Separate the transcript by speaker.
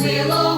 Speaker 1: Мило.